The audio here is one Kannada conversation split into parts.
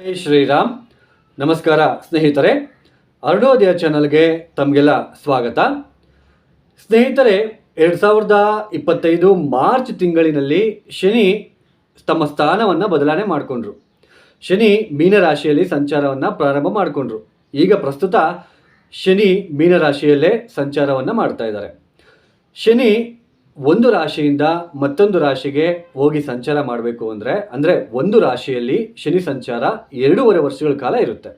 ಜೈ ಶ್ರೀರಾಮ್. ನಮಸ್ಕಾರ ಸ್ನೇಹಿತರೆ, ಅರುಣೋದಯ ಚಾನಲ್ಗೆ ತಮಗೆಲ್ಲ ಸ್ವಾಗತ. ಸ್ನೇಹಿತರೆ, ಎರಡು ಸಾವಿರದ ಇಪ್ಪತ್ತೈದು ಮಾರ್ಚ್ ತಿಂಗಳಿನಲ್ಲಿ ಶನಿ ತಮ್ಮ ಸ್ಥಾನವನ್ನು ಬದಲಾವಣೆ ಮಾಡಿಕೊಂಡ್ರು. ಶನಿ ಮೀನರಾಶಿಯಲ್ಲಿ ಸಂಚಾರವನ್ನು ಪ್ರಾರಂಭ ಮಾಡಿಕೊಂಡ್ರು. ಈಗ ಪ್ರಸ್ತುತ ಶನಿ ಮೀನರಾಶಿಯಲ್ಲೇ ಸಂಚಾರವನ್ನು ಮಾಡ್ತಾ ಇದ್ದಾರೆ. ಶನಿ ಒಂದು ರಾಶಿಯಿಂದ ಮತ್ತೊಂದು ರಾಶಿಗೆ ಹೋಗಿ ಸಂಚಾರ ಮಾಡಬೇಕು ಅಂದರೆ ಅಂದರೆ ಒಂದು ರಾಶಿಯಲ್ಲಿ ಶನಿ ಸಂಚಾರ ಎರಡೂವರೆ ವರ್ಷಗಳ ಕಾಲ ಇರುತ್ತೆ.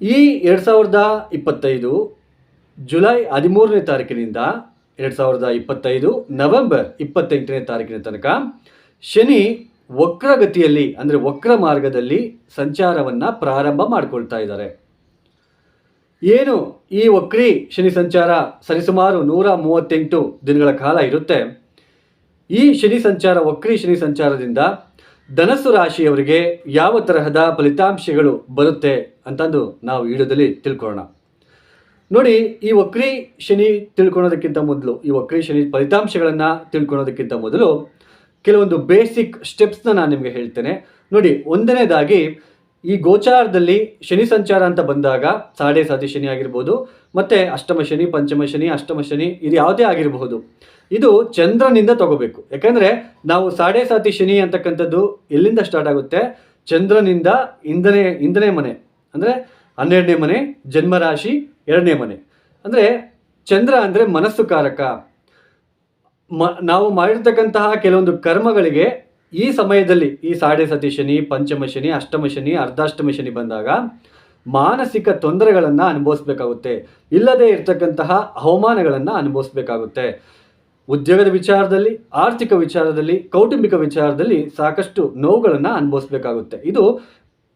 ಈ ಎರಡು ಸಾವಿರದ ಇಪ್ಪತ್ತೈದು ಜುಲೈ ಹದಿಮೂರನೇ ತಾರೀಕಿನಿಂದ ಎರಡು ಸಾವಿರದ ಇಪ್ಪತ್ತೈದು ನವೆಂಬರ್ ಇಪ್ಪತ್ತೆಂಟನೇ ತಾರೀಕಿನ ತನಕ ಶನಿ ವಕ್ರಗತಿಯಲ್ಲಿ, ಅಂದರೆ ವಕ್ರ ಮಾರ್ಗದಲ್ಲಿ ಸಂಚಾರವನ್ನು ಪ್ರಾರಂಭ ಮಾಡಿಕೊಳ್ತಾ ಇದ್ದಾರೆ. ಏನು ಈ ವಕ್ರಿ ಶನಿ ಸಂಚಾರ ಸರಿಸುಮಾರು ನೂರ ಮೂವತ್ತೆಂಟು ದಿನಗಳ ಕಾಲ ಇರುತ್ತೆ. ಈ ಶನಿ ಸಂಚಾರ, ವಕ್ರಿ ಶನಿ ಸಂಚಾರದಿಂದ ಧನಸ್ಸು ರಾಶಿಯವರಿಗೆ ಯಾವ ತರಹದ ಫಲಿತಾಂಶಗಳು ಬರುತ್ತೆ ಅಂತಂದು ನಾವು ವಿಡಿಯೋದಲ್ಲಿ ತಿಳ್ಕೊಳ್ಳೋಣ. ನೋಡಿ, ಈ ವಕ್ರಿ ಶನಿ ತಿಳ್ಕೊಳೋದಕ್ಕಿಂತ ಮೊದಲು, ಈ ವಕ್ರಿ ಶನಿ ಫಲಿತಾಂಶಗಳನ್ನು ತಿಳ್ಕೊಳೋದಕ್ಕಿಂತ ಮೊದಲು ಕೆಲವೊಂದು ಬೇಸಿಕ್ ಸ್ಟೆಪ್ಸ್ನ ನಾನು ನಿಮಗೆ ಹೇಳ್ತೇನೆ. ನೋಡಿ, ಒಂದನೇದಾಗಿ ಈ ಗೋಚಾರದಲ್ಲಿ ಶನಿ ಸಂಚಾರ ಅಂತ ಬಂದಾಗ ಸಾಡೆ ಸಾತಿ ಶನಿ ಆಗಿರ್ಬೋದು, ಮತ್ತು ಅಷ್ಟಮ ಶನಿ, ಪಂಚಮ ಶನಿ, ಅಷ್ಟಮ ಶನಿ, ಇದು ಯಾವುದೇ ಆಗಿರಬಹುದು. ಇದು ಚಂದ್ರನಿಂದ ತಗೋಬೇಕು. ಯಾಕಂದ್ರೆ ನಾವು ಸಾಡೆ ಸಾತಿ ಶನಿ ಅಂತಕ್ಕಂಥದ್ದು ಎಲ್ಲಿಂದ ಸ್ಟಾರ್ಟ್ ಆಗುತ್ತೆ? ಚಂದ್ರನಿಂದ ಇಂದನೇ ಇಂದನೇ ಮನೆ. ಅಂದರೆ ಹನ್ನೆರಡನೇ ಮನೆ, ಜನ್ಮರಾಶಿ ಎರಡನೇ ಮನೆ. ಅಂದರೆ ಚಂದ್ರ ಅಂದರೆ ಮನಸ್ಸು ಕಾರಕ ಮ, ನಾವು ಮಾಡಿರ್ತಕ್ಕಂತಹ ಕೆಲವೊಂದು ಕರ್ಮಗಳಿಗೆ ಈ ಸಮಯದಲ್ಲಿ ಈ ಸಾಡೆ ಸತಿ ಶನಿ, ಪಂಚಮ ಶನಿ, ಅಷ್ಟಮ ಶನಿ, ಅರ್ಧಾಷ್ಟಮ ಶನಿ ಬಂದಾಗ ಮಾನಸಿಕ ತೊಂದರೆಗಳನ್ನು ಅನುಭವಿಸ್ಬೇಕಾಗುತ್ತೆ. ಇಲ್ಲದೆ ಇರತಕ್ಕಂತಹ ಅವಮಾನಗಳನ್ನು ಅನುಭವಿಸ್ಬೇಕಾಗುತ್ತೆ. ಉದ್ಯೋಗದ ವಿಚಾರದಲ್ಲಿ, ಆರ್ಥಿಕ ವಿಚಾರದಲ್ಲಿ, ಕೌಟುಂಬಿಕ ವಿಚಾರದಲ್ಲಿ ಸಾಕಷ್ಟು ನೋವುಗಳನ್ನು ಅನುಭವಿಸ್ಬೇಕಾಗುತ್ತೆ. ಇದು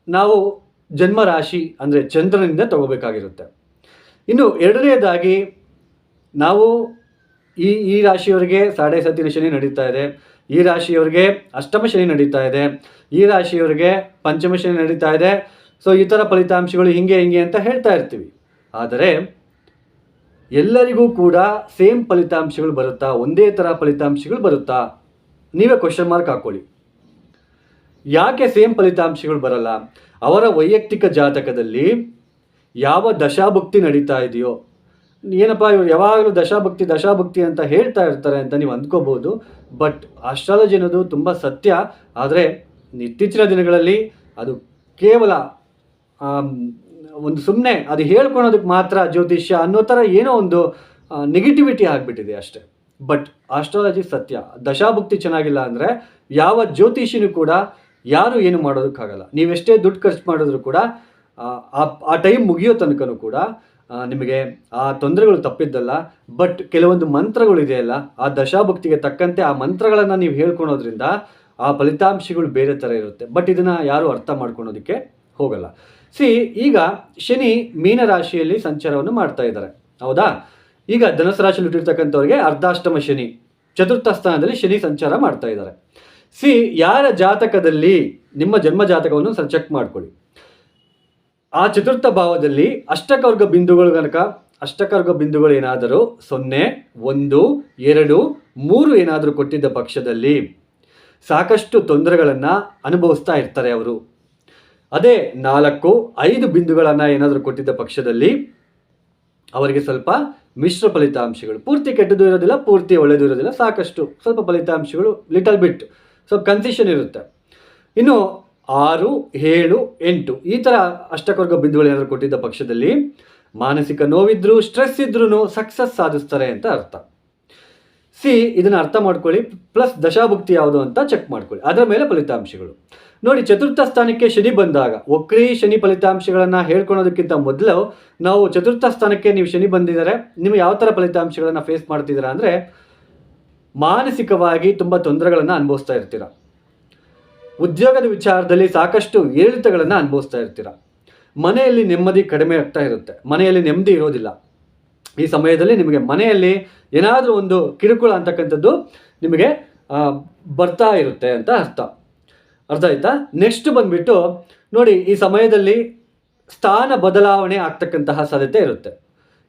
ನಾವು ಜನ್ಮ ರಾಶಿ ಅಂದರೆ ಚಂದ್ರನಿಂದ ತಗೋಬೇಕಾಗಿರುತ್ತೆ. ಇನ್ನು ಎರಡನೇದಾಗಿ ನಾವು ಈ ಈ ರಾಶಿಯವರಿಗೆ ಸಾಡೆ ಸತಿನ ಶನಿ ನಡೀತಾ ಇದೆ. ಈ ರಾಶಿಯವರಿಗೆ ಅಷ್ಟಮ ಶನಿ ನಡೀತಾ ಇದೆ. ಈ ರಾಶಿಯವರಿಗೆ ಪಂಚಮ ಶನಿ ನಡೀತಾ ಇದೆ. ಸೊ ಈ ಫಲಿತಾಂಶಗಳು ಹಿಂಗೆ ಹಿಂಗೆ ಅಂತ ಹೇಳ್ತಾ ಇರ್ತೀವಿ. ಆದರೆ, ಎಲ್ಲರಿಗೂ ಕೂಡ ಸೇಮ್ ಫಲಿತಾಂಶಗಳು ಬರುತ್ತಾ? ಒಂದೇ ಥರ ಫಲಿತಾಂಶಗಳು ಬರುತ್ತಾ? ನೀವೇ ಕ್ವಶನ್ ಮಾರ್ಕ್ ಹಾಕೊಳ್ಳಿ. ಯಾಕೆ ಸೇಮ್ ಫಲಿತಾಂಶಗಳು ಬರಲ್ಲ? ಅವರ ವೈಯಕ್ತಿಕ ಜಾತಕದಲ್ಲಿ ಯಾವ ದಶಾಭುಕ್ತಿ ನಡೀತಾ ಇದೆಯೋ ಏನಪ್ಪ ಇವ್ರು ಯಾವಾಗಲೂ ದಶಾಭಕ್ತಿ ದಶಾಭಕ್ತಿ ಅಂತ ಹೇಳ್ತಾ ಇರ್ತಾರೆ ಅಂತ ನೀವು ಅಂದ್ಕೋಬಹುದು ಬಟ್ ಆಸ್ಟ್ರಾಲಜಿ ಅನ್ನೋದು ತುಂಬ ಸತ್ಯ. ಆದರೆ ಇತ್ತೀಚಿನ ದಿನಗಳಲ್ಲಿ ಅದು ಕೇವಲ ಒಂದು ಸುಮ್ಮನೆ ಅದು ಹೇಳ್ಕೊಳೋದಕ್ಕೆ ಮಾತ್ರ ಜ್ಯೋತಿಷ್ಯ ಅನ್ನೋ ಥರ ಏನೋ ಒಂದು ನೆಗೆಟಿವಿಟಿ ಆಗಿಬಿಟ್ಟಿದೆ ಅಷ್ಟೇ. ಬಟ್ ಆಸ್ಟ್ರಾಲಜಿ ಸತ್ಯ. ದಶಾಭಕ್ತಿ ಚೆನ್ನಾಗಿಲ್ಲ ಅಂದರೆ ಯಾವ ಜ್ಯೋತಿಷಿನೂ ಕೂಡ ಯಾರು ಏನು ಮಾಡೋದಕ್ಕಾಗಲ್ಲ. ನೀವೆಷ್ಟೇ ದುಡ್ಡು ಖರ್ಚು ಮಾಡಿದ್ರು ಕೂಡ ಆ, ಟೈಮ್ ಮುಗಿಯೋ ತನಕನೂ ಕೂಡ ನಿಮಗೆ ಆ ತೊಂದರೆಗಳು ತಪ್ಪಿದ್ದಲ್ಲ ಬಟ್ ಕೆಲವೊಂದು ಮಂತ್ರಗಳು ಇದೆಯಲ್ಲ, ಆ ದಶಾಭಕ್ತಿಗೆ ತಕ್ಕಂತೆ ಆ ಮಂತ್ರಗಳನ್ನು ನೀವು ಹೇಳ್ಕೊಳೋದ್ರಿಂದ ಆ ಫಲಿತಾಂಶಗಳು ಬೇರೆ ಥರ ಇರುತ್ತೆ. ಬಟ್ ಇದನ್ನು ಯಾರು ಅರ್ಥ ಮಾಡ್ಕೊಳೋದಕ್ಕೆ ಹೋಗಲ್ಲ. ಸಿ ಈಗ ಶನಿ ಮೀನರಾಶಿಯಲ್ಲಿ ಸಂಚಾರವನ್ನು ಮಾಡ್ತಾ ಇದ್ದಾರೆ. ಹೌದಾ? ಈಗ ಧನುಸು ರಾಶಿಯಲ್ಲಿ ಹುಟ್ಟಿರ್ತಕ್ಕಂಥವ್ರಿಗೆ ಅರ್ಧಾಷ್ಟಮ ಶನಿ, ಚತುರ್ಥ ಸ್ಥಾನದಲ್ಲಿ ಶನಿ ಸಂಚಾರ ಮಾಡ್ತಾ ಇದ್ದಾರೆ. ಸಿ ಯಾರ ಜಾತಕದಲ್ಲಿ ನಿಮ್ಮ ಜನ್ಮ ಜಾತಕವನ್ನು ಚೆಕ್ ಮಾಡ್ಕೊಳ್ಳಿ. ಆ ಚತುರ್ಥ ಭಾವದಲ್ಲಿ ಅಷ್ಟಕವರ್ಗ ಬಿಂದುಗಳು ಕనుక ಅಷ್ಟಕವರ್ಗ ಬಿಂದುಗಳು ಏನಾದರೂ ಸೊನ್ನೆ, ಒಂದು, ಎರಡು, ಮೂರು ಏನಾದರೂ ಕೊಟ್ಟಿದ್ದ ಪಕ್ಷದಲ್ಲಿ ಸಾಕಷ್ಟು ತೊಂದರೆಗಳನ್ನು ಅನುಭವಿಸ್ತಾ ಇರ್ತಾರೆ ಅವರು. ಅದೇ ನಾಲ್ಕು, ಐದು ಬಿಂದುಗಳನ್ನು ಏನಾದರೂ ಕೊಟ್ಟಿದ್ದ ಪಕ್ಷದಲ್ಲಿ ಅವರಿಗೆ ಸ್ವಲ್ಪ ಮಿಶ್ರ ಫಲಿತಾಂಶಗಳು. ಪೂರ್ತಿ ಕೆಟ್ಟದ್ದು ಇರೋದಿಲ್ಲ, ಪೂರ್ತಿ ಒಳ್ಳೆಯದು ಇರೋದಿಲ್ಲ, ಸಾಕಷ್ಟು ಸ್ವಲ್ಪ ಫಲಿತಾಂಶಗಳು ಲಿಟಲ್ ಬಿಟ್ ಸ್ವಲ್ಪ ಕನ್ಸಿಷನ್ ಇರುತ್ತೆ. ಇನ್ನು ಆರು, ಏಳು, ಎಂಟು. ಈ ಥರ ಅಷ್ಟಕವರ್ಗ ಬಿಂದುಗಳು ಏನಾದರೂ ಕೊಟ್ಟಿದ್ದ ಪಕ್ಷದಲ್ಲಿ ಮಾನಸಿಕ ನೋವಿದ್ರು ಸ್ಟ್ರೆಸ್ ಇದ್ರೂ ಸಕ್ಸಸ್ ಸಾಧಿಸ್ತಾರೆ ಅಂತ ಅರ್ಥ. ಸಿ, ಇದನ್ನು ಅರ್ಥ ಮಾಡ್ಕೊಳ್ಳಿ ಪ್ಲಸ್ ದಶಾಭುಕ್ತಿ ಯಾವುದು ಅಂತ ಚೆಕ್ ಮಾಡ್ಕೊಳ್ಳಿ. ಅದರ ಮೇಲೆ ಫಲಿತಾಂಶಗಳು. ನೋಡಿ, ಚತುರ್ಥ ಸ್ಥಾನಕ್ಕೆ ಶನಿ ಬಂದಾಗ, ವಕ್ರಿ ಶನಿ ಫಲಿತಾಂಶಗಳನ್ನು ಹೇಳ್ಕೊಳೋದಕ್ಕಿಂತ ಮೊದಲು ನಾವು ಚತುರ್ಥ ಸ್ಥಾನಕ್ಕೆ ನೀವು ಶನಿ ಬಂದಿದ್ದಾರೆ ನೀವು ಯಾವ ಥರ ಫಲಿತಾಂಶಗಳನ್ನು ಫೇಸ್ ಮಾಡ್ತಿದ್ದೀರಾ ಅಂದರೆ ಮಾನಸಿಕವಾಗಿ ತುಂಬ ತೊಂದರೆಗಳನ್ನು ಅನುಭವಿಸ್ತಾ ಇರ್ತೀರ. ಉದ್ಯೋಗದ ವಿಚಾರದಲ್ಲಿ ಸಾಕಷ್ಟು ಏರಿಳಿತಗಳನ್ನು ಅನುಭವಿಸ್ತಾ ಇರ್ತೀರ. ಮನೆಯಲ್ಲಿ ನೆಮ್ಮದಿ ಕಡಿಮೆ ಆಗ್ತಾ ಇರುತ್ತೆ. ಮನೆಯಲ್ಲಿ ನೆಮ್ಮದಿ ಇರೋದಿಲ್ಲ. ಈ ಸಮಯದಲ್ಲಿ ನಿಮಗೆ ಮನೆಯಲ್ಲಿ ಏನಾದರೂ ಒಂದು ಕಿರುಕುಳ ಅಂತಕ್ಕಂಥದ್ದು ನಿಮಗೆ ಬರ್ತಾ ಇರುತ್ತೆ ಅಂತ ಅರ್ಥ. ಅರ್ಥ ಆಯ್ತಾ? ನೆಕ್ಸ್ಟ್ ಬಂದ್ಬಿಟ್ಟು ನೋಡಿ, ಈ ಸಮಯದಲ್ಲಿ ಸ್ಥಾನ ಬದಲಾವಣೆ ಆಗ್ತಕ್ಕಂತಹ ಸಾಧ್ಯತೆ ಇರುತ್ತೆ.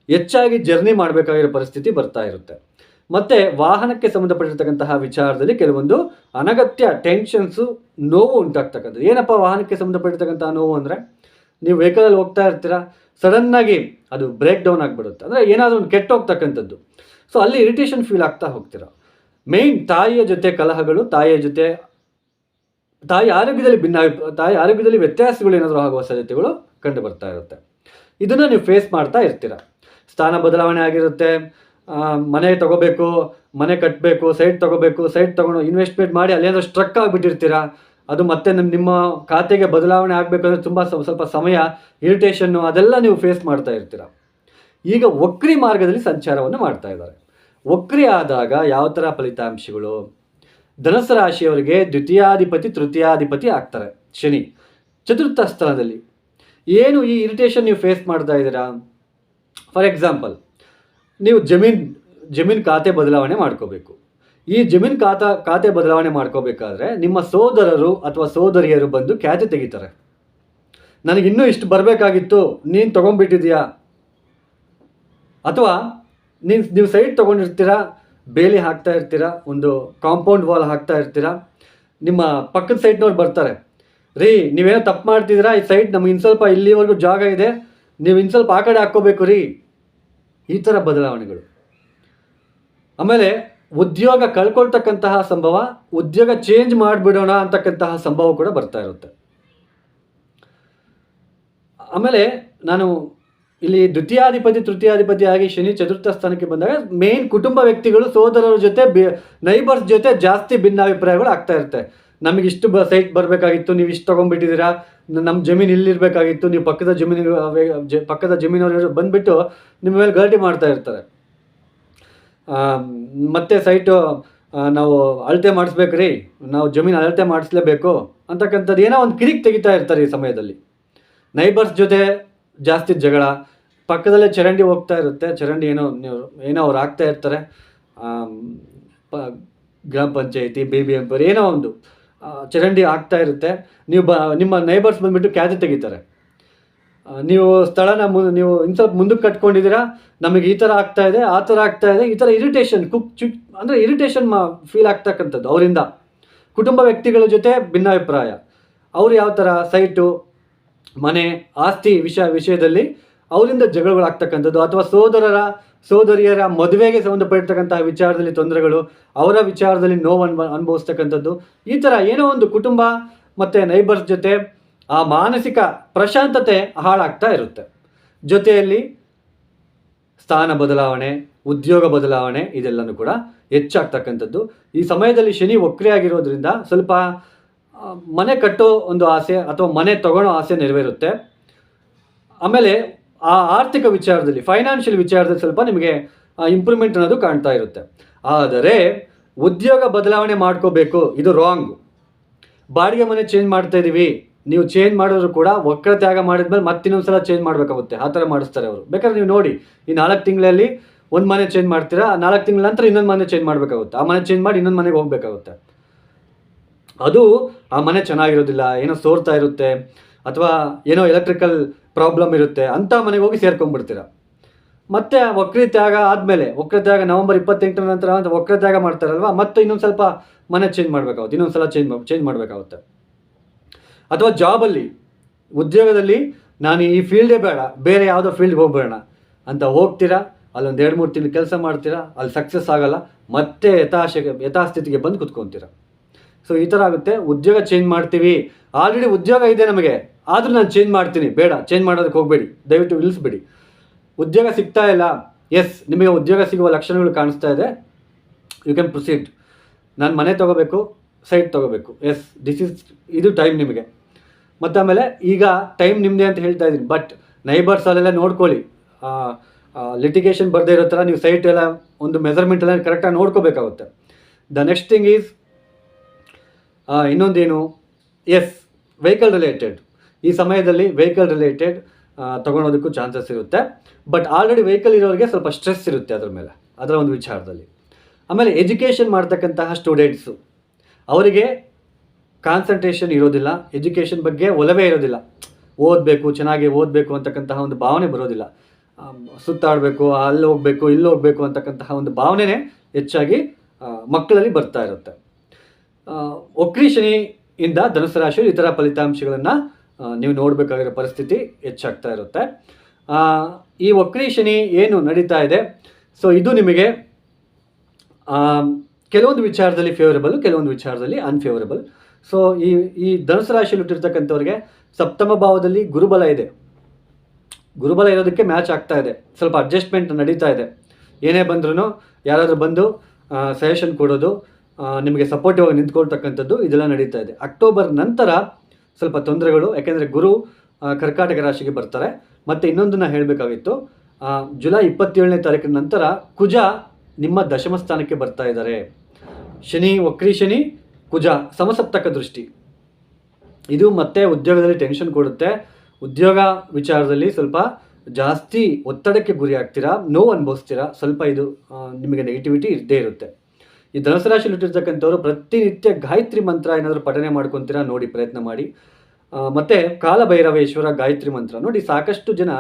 ಹೆಚ್ಚಾಗಿ ಜರ್ನಿ ಮಾಡಬೇಕಾಗಿರೋ ಪರಿಸ್ಥಿತಿ ಬರ್ತಾ ಇರುತ್ತೆ. ಮತ್ತು ವಾಹನಕ್ಕೆ ಸಂಬಂಧಪಟ್ಟಿರ್ತಕ್ಕಂತಹ ವಿಚಾರದಲ್ಲಿ ಕೆಲವೊಂದು ಅನಗತ್ಯ ಟೆನ್ಷನ್ಸು, ನೋವು ಉಂಟಾಗ್ತಕ್ಕಂಥದ್ದು. ಏನಪ್ಪ ವಾಹನಕ್ಕೆ ಸಂಬಂಧಪಟ್ಟಿರ್ತಕ್ಕಂತಹ ನೋವು ಅಂದರೆ? ನೀವು ವೆಹಿಕಲಲ್ಲಿ ಹೋಗ್ತಾ ಇರ್ತೀರಾ? ಸಡನ್ನಾಗಿ ಅದು ಬ್ರೇಕ್ ಡೌನ್ ಆಗಿಬಿಡುತ್ತೆ. ಅಂದರೆ ಏನಾದರೂ ಒಂದು ಕೆಟ್ಟೋಗ್ತಕ್ಕಂಥದ್ದು. ಸೊ ಅಲ್ಲಿ ಇರಿಟೇಷನ್ ಫೀಲ್ ಆಗ್ತಾ ಹೋಗ್ತೀರಾ? ಮೇಯ್ನ್ ತಾಯಿಯ ಜೊತೆ ಕಲಹಗಳು, ತಾಯಿಯ ಜೊತೆ, ತಾಯಿ ಆರೋಗ್ಯದಲ್ಲಿ ಭಿನ್ನ ತಾಯಿ ಆರೋಗ್ಯದಲ್ಲಿ ವ್ಯತ್ಯಾಸಗಳು ಏನಾದರೂ ಆಗುವ ಸಾಧ್ಯತೆಗಳು ಕಂಡು ಬರ್ತಾ ಇರುತ್ತೆ. ಇದನ್ನು ನೀವು ಫೇಸ್ ಮಾಡ್ತಾ ಇರ್ತೀರ? ಸ್ಥಾನ ಬದಲಾವಣೆ ಆಗಿರುತ್ತೆ. ಮನೆ ತಗೋಬೇಕು, ಮನೆ ಕಟ್ಟಬೇಕು ಸೈಟ್ ತಗೋಬೇಕು ಸೈಟ್ ತಗೊಂಡು ಇನ್ವೆಸ್ಟ್ಮೆಂಟ್ ಮಾಡಿ ಅಲ್ಲೇನೋ ಸ್ಟ್ರಕ್ ಆಗಿಬಿಟ್ಟಿರ್ತೀರಾ? ಅದು ಮತ್ತೆ ನಿಮ್ಮ ನಿಮ್ಮ ಖಾತೆಗೆ ಬದಲಾವಣೆ ಆಗಬೇಕಂದ್ರೆ ತುಂಬ ಸ್ವಲ್ಪ ಸಮಯ ಇರಿಟೇಷನ್ನು ಅದೆಲ್ಲ ನೀವು ಫೇಸ್ ಮಾಡ್ತಾ ಇರ್ತೀರ? ಈಗ ವಕ್ರಿ ಮಾರ್ಗದಲ್ಲಿ ಸಂಚಾರವನ್ನು ಮಾಡ್ತಾ ಇದ್ದಾರೆ. ವಕ್ರಿ ಆದಾಗ ಯಾವ ಥರ ಫಲಿತಾಂಶಗಳು? ಧನಸ್ಸು ರಾಶಿಯವರಿಗೆ ದ್ವಿತೀಯಾಧಿಪತಿ, ತೃತೀಯಾಧಿಪತಿ ಆಗ್ತಾರೆ. ಶನಿ, ಚತುರ್ಥ ಸ್ಥಾನದಲ್ಲಿ. ಏನು ಈ ಇರಿಟೇಷನ್ ನೀವು ಫೇಸ್ ಮಾಡ್ತಾ ಇದ್ದೀರಾ? ಫಾರ್ ಎಕ್ಸಾಂಪಲ್ ನೀವು ಜಮೀನ್ ಜಮೀನ್ ಖಾತೆ ಬದಲಾವಣೆ ಮಾಡ್ಕೋಬೇಕು. ಈ ಜಮೀನ್ ಖಾತಾ, ಖಾತೆ ಬದಲಾವಣೆ ಮಾಡ್ಕೋಬೇಕಾದ್ರೆ ನಿಮ್ಮ ಸೋದರರು ಅಥವಾ ಸೋದರಿಯರು ಬಂದು ಖ್ಯಾತೆ ತೆಗಿತಾರೆ. ನನಗೆ ಇನ್ನೂ ಇಷ್ಟು ಬರಬೇಕಾಗಿತ್ತು, ನೀನು ತೊಗೊಂಡ್ಬಿಟ್ಟಿದ್ಯಾ? ಅಥವಾ ನೀನು, ನೀವು ಸೈಟ್ ತೊಗೊಂಡಿರ್ತೀರಾ, ಬೇಲಿ ಹಾಕ್ತಾ ಇರ್ತೀರಾ, ಒಂದು ಕಾಂಪೌಂಡ್ ವಾಲ್ ಹಾಕ್ತಾ ಇರ್ತೀರಾ? ನಿಮ್ಮ ಪಕ್ಕದ ಸೈಟ್ನವ್ರು ಬರ್ತಾರೆ. ರೀ, ನೀವೇನೋ ತಪ್ಪು ಮಾಡ್ತಿದ್ದೀರಾ? ಈ ಸೈಟ್ ನಮ್ಗೆ ಇನ್ನು ಸ್ವಲ್ಪ ಇಲ್ಲಿವರೆಗೂ ಜಾಗ ಇದೆ, ನೀವು ಇನ್ನು ಸ್ವಲ್ಪ ಆ ಕಡೆ ಹಾಕ್ಕೋಬೇಕು ರೀ. ಈ ಥರ ಬದಲಾವಣೆಗಳು. ಆಮೇಲೆ ಉದ್ಯೋಗ ಕಳ್ಕೊಳ್ತಕ್ಕಂತಹ ಸಂಭವ, ಉದ್ಯೋಗ ಚೇಂಜ್ ಮಾಡಿಬಿಡೋಣ ಅಂತಕ್ಕಂತಹ ಸಂಭವ ಕೂಡ ಬರ್ತಾ ಇರುತ್ತೆ. ಆಮೇಲೆ ನಾನು ಇಲ್ಲಿ ದ್ವಿತೀಯಾಧಿಪತಿ, ತೃತೀಯಾಧಿಪತಿ ಆಗಿ ಶನಿ ಚತುರ್ಥ ಸ್ಥಾನಕ್ಕೆ ಬಂದಾಗ ಮೇನ್ ಕುಟುಂಬ ವ್ಯಕ್ತಿಗಳು, ಸೋದರರ ಜೊತೆ ನೈಬರ್ಸ್ ಜೊತೆ ಜಾಸ್ತಿ ಭಿನ್ನಾಭಿಪ್ರಾಯಗಳು ಆಗ್ತಾ ಇರುತ್ತೆ. ನಮಗೆ ಇಷ್ಟು ಬ ಸೈಟ್ ಬರಬೇಕಾಗಿತ್ತು, ನೀವು ಇಷ್ಟು ತೊಗೊಂಡ್ಬಿಟ್ಟಿದ್ದೀರಾ ನಮ್ಮ ಜಮೀನು ಇಲ್ಲಿರಬೇಕಾಗಿತ್ತು, ನೀವು ಪಕ್ಕದ ಜಮೀನು ಪಕ್ಕದ ಜಮೀನವರು ಬಂದುಬಿಟ್ಟು ನಿಮ್ಮ ಮೇಲೆ ಗಲಾಟೆ ಮಾಡ್ತಾ ಇರ್ತಾರೆ. ಮತ್ತೆ ಸೈಟು ನಾವು ಅಳತೆ ಮಾಡಿಸ್ಬೇಕ್ರಿ, ನಾವು ಜಮೀನು ಅಳತೆ ಮಾಡಿಸ್ಲೇಬೇಕು ಅಂತಕ್ಕಂಥದ್ದು ಏನೋ ಒಂದು ಕಿರಿಕ್ ತೆಗಿತಾ ಇರ್ತಾರೆ ಈ ಸಮಯದಲ್ಲಿ. ನೈಬರ್ಸ್ ಜೊತೆ ಜಾಸ್ತಿ ಜಗಳ, ಪಕ್ಕದಲ್ಲೇ ಚರಂಡಿ ಹೋಗ್ತಾ ಇರುತ್ತೆ, ಚರಂಡಿ ಏನೋ ಏನೋ ಅವ್ರು ಹಾಕ್ತಾ ಇರ್ತಾರೆ. ಗ್ರಾಮ ಪಂಚಾಯಿತಿ ಬಿ ಬಿ ಎಂ ಏನೋ ಒಂದು. ಚರಂಡಿ ಆಗ್ತಾ ಇರುತ್ತೆ. ನೀವು ಬ, ನಿಮ್ಮ ನೈಬರ್ಸ್ ಬಂದುಬಿಟ್ಟು ಖ್ಯಾತಿ ತೆಗಿತಾರೆ. ನೀವು ಸ್ಥಳನ ಮು, ನೀವು ಇನ್ನು ಸ್ವಲ್ಪ ಮುಂದಕ್ಕೆ ಕಟ್ಕೊಂಡಿದ್ದೀರಾ, ನಮಗೆ ಈ ಥರ ಆಗ್ತಾ ಇದೆ, ಆ ಥರ ಆಗ್ತಾ ಇದೆ, ಈ ಥರ ಇರಿಟೇಷನ್ ಕುಕ್ ಚುಕ್ ಅಂದರೆ ಇರಿಟೇಷನ್ ಮಾ ಫೀಲ್ ಆಗ್ತಕ್ಕಂಥದ್ದು ಅವರಿಂದ. ಕುಟುಂಬ ವ್ಯಕ್ತಿಗಳ ಜೊತೆ ಭಿನ್ನಾಭಿಪ್ರಾಯ. ಅವ್ರು ಯಾವ ಥರ ಸೈಟು ಮನೆ, ಆಸ್ತಿ ವಿಷಯ, ವಿಷಯದಲ್ಲಿ ಅವರಿಂದ ಜಗಳಗಳಾಗ್ತಕ್ಕಂಥದ್ದು ಅಥವಾ ಸೋದರರ, ಸೋದರಿಯರ ಮದುವೆಗೆ ಸಂಬಂಧಪಟ್ಟಿರ್ತಕ್ಕಂತಹ ವಿಚಾರದಲ್ಲಿ ತೊಂದರೆಗಳು, ಅವರ ವಿಚಾರದಲ್ಲಿ ನೋವು ಅನ್ಬ ಅನುಭವಿಸ್ತಕ್ಕಂಥದ್ದು, ಈ ಥರ ಏನೋ ಒಂದು ಕುಟುಂಬ ಮತ್ತು ನೈಬರ್ಸ್ ಜೊತೆ ಆ ಮಾನಸಿಕ ಪ್ರಶಾಂತತೆ ಹಾಳಾಗ್ತಾ ಇರುತ್ತೆ. ಜೊತೆಯಲ್ಲಿ ಸ್ಥಾನ ಬದಲಾವಣೆ, ಉದ್ಯೋಗ ಬದಲಾವಣೆ ಇದೆಲ್ಲನೂ ಕೂಡ ಹೆಚ್ಚಾಗ್ತಕ್ಕಂಥದ್ದು. ಈ ಸಮಯದಲ್ಲಿ ಶನಿ ಆಗಿರೋದ್ರಿಂದ ಸ್ವಲ್ಪ ಮನೆ ಕಟ್ಟೋ ಒಂದು ಆಸೆ ಅಥವಾ ಮನೆ ತಗೊಳ್ಳೋ ಆಸೆ ನೆರವೇರುತ್ತೆ. ಆಮೇಲೆ ಆ ಆರ್ಥಿಕ ವಿಚಾರದಲ್ಲಿ ಫೈನಾನ್ಷಿಯಲ್ ವಿಚಾರದಲ್ಲಿ ಸ್ವಲ್ಪ ನಿಮಗೆ ಇಂಪ್ರೂವ್ಮೆಂಟ್ ಅನ್ನೋದು ಕಾಣ್ತಾ ಇರುತ್ತೆ. ಆದರೆ, ಉದ್ಯೋಗ ಬದಲಾವಣೆ ಮಾಡ್ಕೋಬೇಕು, ಇದು ರಾಂಗ್ ಬಾಡಿಗೆ ಮನೆ ಚೇಂಜ್ ಮಾಡ್ತಾ ಇದ್ದೀವಿ ನೀವು ಚೇಂಜ್ ಮಾಡಿದ್ರು ಕೂಡ ವಕ್ರ ತ್ಯಾಗ ಮಾಡಿದ್ಮೇಲೆ ಮತ್ತಿನ್ನೊಂದು ಇನ್ನೊಂದ್ಸಲ ಚೇಂಜ್ ಮಾಡಬೇಕಾಗುತ್ತೆ. ಆ ಥರ ಮಾಡಿಸ್ತಾರೆ ಅವರು. ಬೇಕಾದ್ರೆ ನೀವು ನೋಡಿ, ಈ ನಾಲ್ಕು ತಿಂಗಳಲ್ಲಿ ಒಂದು ಮನೆ ಚೇಂಜ್ ಮಾಡ್ತೀರಾ ನಾಲ್ಕು ತಿಂಗಳ ನಂತರ ಇನ್ನೊಂದು ಮನೆ ಚೇಂಜ್ ಮಾಡಬೇಕಾಗುತ್ತೆ. ಆ ಮನೆ ಚೇಂಜ್ ಮಾಡಿ ಇನ್ನೊಂದು ಮನೆಗೆ ಹೋಗಬೇಕಾಗುತ್ತೆ. ಅದು ಆ ಮನೆ ಚೆನ್ನಾಗಿರೋದಿಲ್ಲ, ಏನೋ ಸೋರ್ತಾ ಇರುತ್ತೆ, ಅಥವಾ ಏನೋ ಎಲೆಕ್ಟ್ರಿಕಲ್ ಪ್ರಾಬ್ಲಮ್ ಇರುತ್ತೆ ಅಂಥ ಮನೆಗೆ ಹೋಗಿ ಸೇರ್ಕೊಂಡ್ಬಿಡ್ತೀರ? ಮತ್ತೆ ವಕ್ರಿ ತ್ಯಾಗ ಆದಮೇಲೆ ವಕ್ರ ತ್ಯಾಗ ನವಂಬರ್ ಇಪ್ಪತ್ತೆಂಟರ ನಂತರ ಅಂತ ವಕ್ರ ತ್ಯಾಗ ಮಾಡ್ತಾರಲ್ವ? ಮತ್ತೆ ಇನ್ನೊಂದು ಸ್ವಲ್ಪ ಮನೆ ಚೇಂಜ್ ಮಾಡಬೇಕಾಗುತ್ತೆ, ಇನ್ನೊಂದು ಸಲ ಚೇಂಜ್ ಚೇಂಜ್ ಮಾಡಬೇಕಾಗುತ್ತೆ. ಅಥವಾ ಜಾಬಲ್ಲಿ ಉದ್ಯೋಗದಲ್ಲಿ ನಾನು ಈ ಫೀಲ್ಡೇ ಬೇಡ, ಬೇರೆ ಯಾವುದೋ ಫೀಲ್ಡ್ಗೆ ಹೋಗ್ಬೇಡ ಅಂತ ಹೋಗ್ತೀರಾ? ಅಲ್ಲೊಂದು ಎರಡು ಮೂರು ತಿಂಗಳು ಕೆಲಸ ಮಾಡ್ತೀರಾ? ಅಲ್ಲಿ ಸಕ್ಸಸ್ ಆಗಲ್ಲ, ಮತ್ತೆ ಯಥಾಶಗೆ ಯಥಾಸ್ಥಿತಿಗೆ ಬಂದು ಕುತ್ಕೊತೀರಾ? ಸೊ ಈ ಥರ ಆಗುತ್ತೆ. ಉದ್ಯೋಗ ಚೇಂಜ್ ಮಾಡ್ತೀವಿ. ಆಲ್ರೆಡಿ ಉದ್ಯೋಗ ಇದೆ ನಮಗೆ. ಆದರೂ ನಾನು ಚೇಂಜ್ ಮಾಡ್ತೀನಿ. ಬೇಡ ಚೇಂಜ್ ಮಾಡೋದಕ್ಕೆ ಹೋಗಬೇಡಿ. ದಯವಿಟ್ಟು ಇಳಿಸ್ಬೇಡಿ ಉದ್ಯೋಗ ಸಿಗ್ತಾ ಇಲ್ಲ. ಎಸ್ ನಿಮಗೆ ಉದ್ಯೋಗ ಸಿಗುವ ಲಕ್ಷಣಗಳು ಕಾಣಿಸ್ತಾ ಇದೆ. ಯು ಕ್ಯಾನ್ ಪ್ರೊಸೀಡ್ ನಾನು ಮನೆ ತೊಗೋಬೇಕು ಸೈಟ್ ತೊಗೋಬೇಕು. ಎಸ್ ದಿಸ್ ಇಸ್ ಇದು ಟೈಮ್ ನಿಮಗೆ. ಮತ್ತು ಆಮೇಲೆ ಈಗ ಟೈಮ್ ನಿಮ್ಮದೇ ಅಂತ ಹೇಳ್ತಾ ಇದ್ದೀನಿ. ಬಟ್ ನೈಬರ್ಸ್ ಅಲ್ಲೆಲ್ಲ ನೋಡ್ಕೊಳ್ಳಿ. ಲಿಟಿಗೇಷನ್ ಬರದೇ ಇರೋ ಥರ ನೀವು ಸೈಟ್ ಎಲ್ಲ ಒಂದು ಮೆಜರ್ಮೆಂಟ್ ಎಲ್ಲ ಕರೆಕ್ಟಾಗಿ ನೋಡ್ಕೋಬೇಕಾಗುತ್ತೆ. ದ ನೆಕ್ಸ್ಟ್ ಥಿಂಗ್ ಈಸ್ ಇನ್ನೊಂದೇನು? ಎಸ್ ವೆಹಿಕಲ್ ರಿಲೇಟೆಡ್ ಈ ಸಮಯದಲ್ಲಿ ವೆಹಿಕಲ್ ರಿಲೇಟೆಡ್ ತೊಗೊಳೋದಕ್ಕೂ ಚಾನ್ಸಸ್ ಇರುತ್ತೆ. ಬಟ್ ಆಲ್ರೆಡಿ ವೆಹಿಕಲ್ ಇರೋರಿಗೆ ಸ್ವಲ್ಪ ಸ್ಟ್ರೆಸ್ ಇರುತ್ತೆ ಅದ್ರ ಮೇಲೆ, ಅದರ ಒಂದು ವಿಚಾರದಲ್ಲಿ. ಆಮೇಲೆ ಎಜುಕೇಷನ್ ಮಾಡ್ತಕ್ಕಂತಹ ಸ್ಟೂಡೆಂಟ್ಸು ಅವರಿಗೆ ಕಾನ್ಸಂಟ್ರೇಷನ್ ಇರೋದಿಲ್ಲ ಎಜುಕೇಷನ್ ಬಗ್ಗೆ ಒಲವೇ ಇರೋದಿಲ್ಲ. ಓದಬೇಕು, ಚೆನ್ನಾಗಿ ಓದಬೇಕು ಅಂತಕ್ಕಂತಹ ಒಂದು ಭಾವನೆ ಬರೋದಿಲ್ಲ. ಸುತ್ತಾಡಬೇಕು, ಅಲ್ಲಿ ಹೋಗಬೇಕು, ಇಲ್ಲಿ ಹೋಗಬೇಕು ಅಂತಕ್ಕಂತಹ ಒಂದು ಭಾವನೆನೇ ಹೆಚ್ಚಾಗಿ ಮಕ್ಕಳಲ್ಲಿ ಬರ್ತಾ ಇರುತ್ತೆ. ಒಕ್ರಿ ಶನಿಯಿಂದ ಧನುಸು ಇತರ ಫಲಿತಾಂಶಗಳನ್ನು ನೀವು ನೋಡಬೇಕಾಗಿರೋ ಪರಿಸ್ಥಿತಿ ಹೆಚ್ಚಾಗ್ತಾ ಇರುತ್ತೆ. ಈ ವಕ್ರಿ ಶನಿ ಏನು ನಡೀತಾ ಇದೆ? ಸೊ ಇದು ನಿಮಗೆ ಕೆಲವೊಂದು ವಿಚಾರದಲ್ಲಿ ಫೇವರೇಬಲ್ ಕೆಲವೊಂದು ವಿಚಾರದಲ್ಲಿ ಅನ್ಫೇವರಬಲ್ ಸೊ ಈ ಈ ಧನುಸು ರಾಶಿಯಲ್ಲಿ ಹುಟ್ಟಿರ್ತಕ್ಕಂಥವ್ರಿಗೆ ಸಪ್ತಮ ಭಾವದಲ್ಲಿ ಗುರುಬಲ ಇದೆ. ಗುರುಬಲ ಇರೋದಕ್ಕೆ ಮ್ಯಾಚ್ ಆಗ್ತಾ ಇದೆ. ಸ್ವಲ್ಪ ಅಡ್ಜಸ್ಟ್ಮೆಂಟ್ ನಡೀತಾ ಇದೆ. ಏನೇ ಬಂದ್ರೂ ಯಾರಾದರೂ ಬಂದು ಸಜೆಷನ್ ಕೊಡೋದು ನಿಮಗೆ ಸಪೋರ್ಟಿವ್ ಆಗಿ ನಿಂತ್ಕೊಳ್ತಕ್ಕಂಥದ್ದು ಇದೆಲ್ಲ ನಡೀತಾ ಇದೆ. ಅಕ್ಟೋಬರ್ ನಂತರ ಸ್ವಲ್ಪ ತೊಂದರೆಗಳು, ಯಾಕೆಂದರೆ ಗುರು ಕರ್ಕಾಟಕ ರಾಶಿಗೆ ಬರ್ತಾರೆ. ಮತ್ತು ಇನ್ನೊಂದನ್ನ ಹೇಳಬೇಕಾಗಿತ್ತು ಜುಲೈ ಇಪ್ಪತ್ತೇಳನೇ ತಾರೀಕಿನ ನಂತರ ಕುಜ ನಿಮ್ಮ ದಶಮ ಸ್ಥಾನಕ್ಕೆ ಬರ್ತಾ ಇದ್ದಾರೆ. ಶನಿ, ವಕ್ರಿ ಶನಿ, ಕುಜ, ಸಮಸಪ್ತಕ ದೃಷ್ಟಿ. ಇದು ಮತ್ತೆ ಉದ್ಯೋಗದಲ್ಲಿ ಟೆನ್ಷನ್ ಕೊಡುತ್ತೆ. ಉದ್ಯೋಗ ವಿಚಾರದಲ್ಲಿ ಸ್ವಲ್ಪ ಜಾಸ್ತಿ ಒತ್ತಡಕ್ಕೆ ಗುರಿ ಆಗ್ತೀರಾ ನೋವು ಅನುಭವಿಸ್ತೀರಾ, ಸ್ವಲ್ಪ ಇದು ನಿಮಗೆ ನೆಗೆಟಿವಿಟಿ ಇದ್ದೇ ಇರುತ್ತೆ. ಈ ಧನುಸು ರಾಶಿಯಲ್ಲಿ ಹುಟ್ಟಿರ್ತಕ್ಕಂಥವ್ರು ಪ್ರತಿನಿತ್ಯ ಗಾಯತ್ರಿ ಮಂತ್ರ ಏನಾದರೂ ಪಠನೆ ಮಾಡ್ಕೊತೀರಾ ನೋಡಿ ಪ್ರಯತ್ನ ಮಾಡಿ. ಮತ್ತು ಕಾಲಭೈರವೇಶ್ವರ ಗಾಯತ್ರಿ ಮಂತ್ರ. ನೋಡಿ ಸಾಕಷ್ಟು ಜನ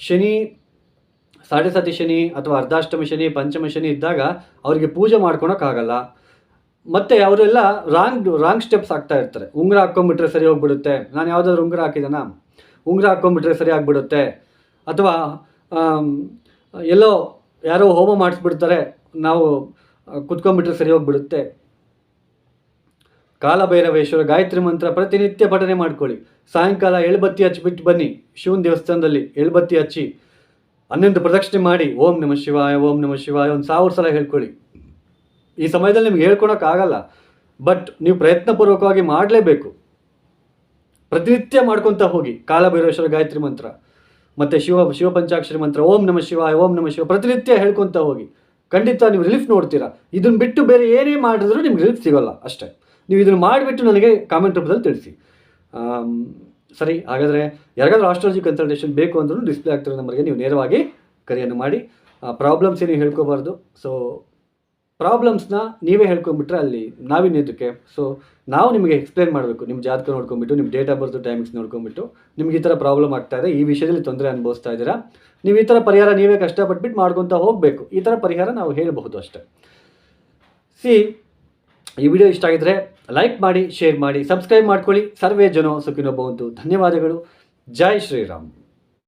ಶನಿ ಸಾಡೆ ಸತಿ ಶನಿ ಅಥವಾ ಅರ್ಧಾಷ್ಟಮಿ ಶನಿ, ಪಂಚಮ ಶನಿ ಇದ್ದಾಗ ಅವರಿಗೆ ಪೂಜೆ ಮಾಡ್ಕೊಳಕ್ಕಾಗಲ್ಲ ಮತ್ತು ಅವರೆಲ್ಲ ರಾಂಗ್ ರಾಂಗ್ ಸ್ಟೆಪ್ಸ್ ಆಗ್ತಾ ಇರ್ತಾರೆ. ಉಂಗುರ ಹಾಕ್ಕೊಂಬಿಟ್ರೆ ಸರಿ ಹೋಗ್ಬಿಡುತ್ತೆ. ನಾನು ಯಾವುದಾದ್ರು ಉಂಗುರ ಹಾಕಿದಾನ? ಉಂಗುರ ಹಾಕ್ಕೊಂಬಿಟ್ರೆ ಸರಿ ಆಗಿಬಿಡುತ್ತೆ. ಅಥವಾ ಎಲ್ಲೋ ಯಾರೋ ಹೋಮ ಮಾಡಿಸ್ಬಿಡ್ತಾರೆ. ನಾವು ಕುತ್ಕೊಂಡ್ಬಿಟ್ರೆ ಸರಿ ಹೋಗ್ಬಿಡುತ್ತೆ ಕಾಲಭೈರವೇಶ್ವರ ಗಾಯತ್ರಿ ಮಂತ್ರ ಪ್ರತಿನಿತ್ಯ ಪಠನೆ ಮಾಡ್ಕೊಳ್ಳಿ. ಸಾಯಂಕಾಲ ಎಳ್ಬತ್ತಿ ಹಚ್ಚಿಬಿಟ್ಟು ಬನ್ನಿ. ಶಿವನ ದೇವಸ್ಥಾನದಲ್ಲಿ ಎಳ್ಬತ್ತಿ ಹಚ್ಚಿ ಹನ್ನೊಂದು ಪ್ರದಕ್ಷಿಣೆ ಮಾಡಿ ಓಂ ನಮ ಶಿವಾಯ, ಓಂ ನಮ ಶಿವಾಯ ಒಂದು ಸಾವಿರ ಸಲ ಹೇಳ್ಕೊಳ್ಳಿ. ಈ ಸಮಯದಲ್ಲಿ ನಿಮ್ಗೆ ಹೇಳ್ಕೊಳಕ್ಕಾಗಲ್ಲ ಬಟ್ ನೀವು ಪ್ರಯತ್ನಪೂರ್ವಕವಾಗಿ ಮಾಡಲೇಬೇಕು. ಪ್ರತಿನಿತ್ಯ ಮಾಡ್ಕೊತ ಹೋಗಿ ಕಾಲಭೈರವೇಶ್ವರ ಗಾಯತ್ರಿ ಮಂತ್ರ. ಮತ್ತು ಶಿವ ಶಿವ ಪಂಚಾಕ್ಷರಿ ಮಂತ್ರ ಓಂ ನಮ ಶಿವಾಯ, ಓಂ ನಮ ಶಿವ ಪ್ರತಿನಿತ್ಯ ಹೇಳ್ಕೊತಾ ಹೋಗಿ. ಖಂಡಿತ ನೀವು ರಿಲೀಫ್ ನೋಡ್ತೀರಾ. ಇದನ್ನು ಬಿಟ್ಟು ಬೇರೆ ಏನೇ ಮಾಡಿದ್ರು ನಿಮ್ಗೆ ರಿಲೀಫ್ ಸಿಗೋಲ್ಲ ಅಷ್ಟೇ. ನೀವು ಇದನ್ನು ಮಾಡಿಬಿಟ್ಟು ನನಗೆ ಕಾಮೆಂಟ್ ರೂಪದಲ್ಲಿ ತಿಳಿಸಿ. ಸರಿ, ಹಾಗಾದರೆ ಯಾರಿಗಾದ್ರೂ ಆಸ್ಟ್ರಾಲಜಿ ಕನ್ಸಲ್ಟೇಷನ್ ಬೇಕು ಅಂದ್ರೂ ಡಿಸ್ಪ್ಲೇ ಆಗ್ತಿರೋ ನಂಬರ್ಗೆ ನೀವು ನೇರವಾಗಿ ಕರೆಯನ್ನು ಮಾಡಿ. ಪ್ರಾಬ್ಲಮ್ಸ್ ಏನು ಹೇಳ್ಕೋಬಾರ್ದು. ಸೊ ಪ್ರಾಬ್ಲಮ್ಸ್ನ ನೀವೇ ಹೇಳ್ಕೊಂಬಿಟ್ರೆ ಅಲ್ಲಿ ನಾವಿನ್ನೇದಕ್ಕೆ ಸೊ ನಾವು ನಿಮಗೆ ಎಕ್ಸ್ಪ್ಲೇನ್ ಮಾಡಬೇಕು. ನಿಮ್ಮ ಜಾತಕ ನೋಡ್ಕೊಂಬಿಟ್ಟು ನಿಮ್ಮ ಡೇಟ್ ಆಫ್ ಬರ್ತ್ ಟೈಮಿಂಗ್ಸ್ ನೋಡ್ಕೊಂಬಿಟ್ಟು, ನಿಮ್ಗೆ ಈ ಥರ ಪ್ರಾಬ್ಲಮ್ ಆಗ್ತಾ ಇದೆ, ಈ ವಿಷಯದಲ್ಲಿ ತೊಂದರೆ ಅನುಭವಿಸ್ತಾ ಇದ್ದೀರಾ? ನೀವು ಈ ಥರ ಪರಿಹಾರ ನೀವೇ ಕಷ್ಟಪಟ್ಬಿಟ್ಟು ಮಾಡ್ಕೊತಾ ಹೋಗಬೇಕು. ಈ ಥರ ಪರಿಹಾರ ನಾವು ಹೇಳಬಹುದು ಅಷ್ಟೇ. ಸಿ ಈ ವಿಡಿಯೋ ಇಷ್ಟ ಆಗಿದ್ರೆ ಲೈಕ್ ಮಾಡಿ ಶೇರ್ ಮಾಡಿ ಸಬ್ಸ್ಕ್ರೈಬ್ ಮಾಡ್ಕೊಳ್ಳಿ. ಸರ್ವೇ ಜನೋ ಸುಖಿನೋ ಬಹುಂತು ಧನ್ಯವಾದಗಳು. ಜೈ ಶ್ರೀರಾಮ್.